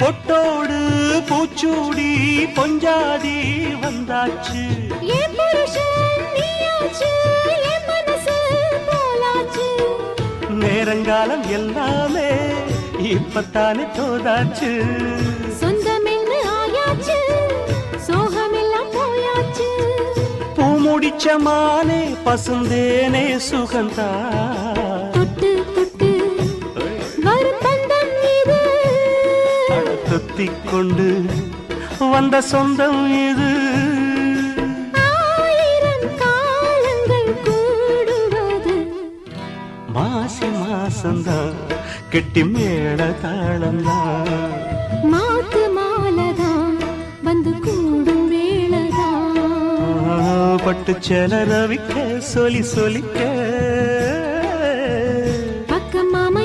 பொட்டோடு பூச்சூடி பொஞ்சாதி வந்தாச்சு. நேரங்காலம் எல்லாமே இப்பத்தானே தோதாச்சு சொந்தமென்னு ஆயாச்சு, சோகமெல்லாம் போயாச்சு. பூ முடிச்ச மானே பசுந்தேனே சுகந்தா தொத்திக் கொண்டு வந்த சொந்தம் இது. மாசி மாசந்தான் கெட்டி மேள தாளந்தான் மாத்து மாலதான் வந்து கூடும் வேளதான் பட்டு செல ரவிக்க சொலி சொலிக்க